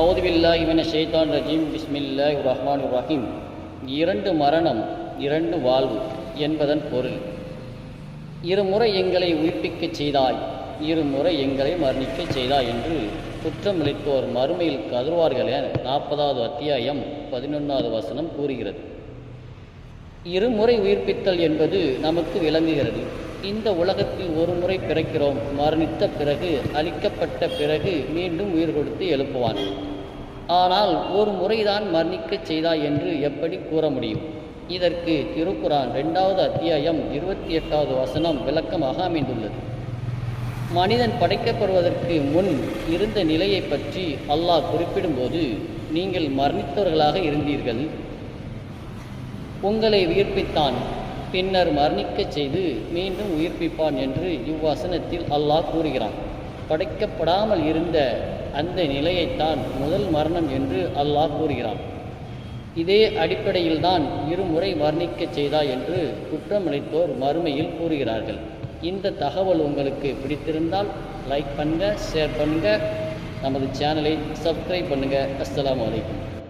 அவுது பில்லாஹி மின ஷைத்தான் ரஜீம். பிஸ்மில்லா ரஹ்மான் ரஹீம். இரண்டு மரணம் இரண்டு வாழ்வு என்பதன் பொருள். இருமுறை எங்களை உயிர்ப்பிக்கச் செய்தாய் இருமுறை எங்களை மரணிக்கச் செய்தாய் என்று குற்றமளித்தோர் மறுமையில் கதறுவார்கள் என நாற்பதாவது அத்தியாயம் பதினொன்றாவது வசனம் கூறுகிறது. இருமுறை உயிர்ப்பித்தல் என்பது நமக்கு விளங்குகிறது. இந்த உலகத்தில் ஒரு முறை பிறக்கிறோம். மரணித்த பிறகு அழிக்கப்பட்ட பிறகு மீண்டும் உயிர் கொடுத்து எழுப்புவான். ஆனால் ஒரு முறைதான் மரணிக்கச் செய்தாய் என்று எப்படி கூற முடியும்? இதற்கு திருக்குரான் ரெண்டாவது அத்தியாயம் இருபத்தி எட்டாவது வசனம் விளக்கமாக அமைந்துள்ளது. மனிதன் படைக்கப்படுவதற்கு முன் இருந்த நிலையை பற்றி அல்லாஹ் குறிப்பிடும்போது நீங்கள் மரணித்தவர்களாக இருந்தீர்கள். உங்களை உயிர்ப்பித்தான். பின்னர் மரணிக்கச் செய்து மீண்டும் உயிர்ப்பிப்பான் என்று இவ்வசனத்தில் அல்லாஹ் கூறுகிறான். படைக்கப்படாமல் இருந்த அந்த நிலையைத்தான் முதல் மரணம் என்று அல்லாஹ் கூறுகிறான். இதே அடிப்படையில்தான் இருமுறை மரணிக்கச் செய்தா என்று குற்றமளித்தோர் மறுமையில் கூறுகிறார்கள். இந்த தகவல் உங்களுக்கு பிடித்திருந்தால் லைக் பண்ணுங்கள் ஷேர் பண்ணுங்கள் நமது சேனலை சப்ஸ்கிரைப் பண்ணுங்கள் அஸ்லாம் வலைக்கம்